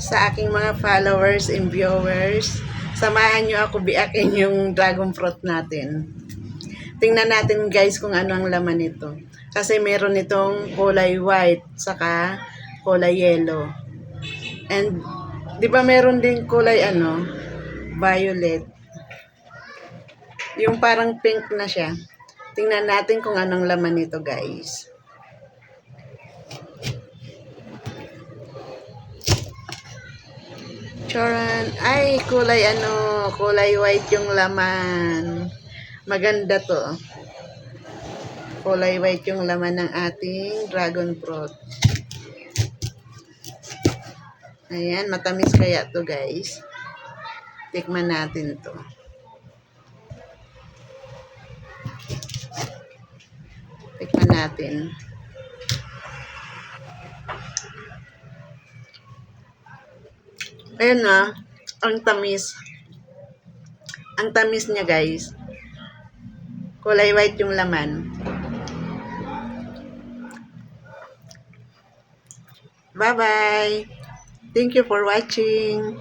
sa aking mga followers and viewers. Samahan nyo ako biakin yung dragon fruit natin. Tingnan natin guys kung ano ang laman nito. Kasi meron itong kulay white saka kulay yellow. And di ba meron din kulay ano, violet. Yung parang pink na siya. Tingnan natin kung anong laman nito guys. Charan. Ay, kulay ano, kulay white yung laman. Maganda to. Kulay white yung laman ng ating dragon fruit. Ayan, matamis kaya to guys. Tikman natin to. Tikman natin. Ayun na, ang tamis. Ang tamis niya guys. Kulay white yung laman. Bye-bye. Thank you for watching.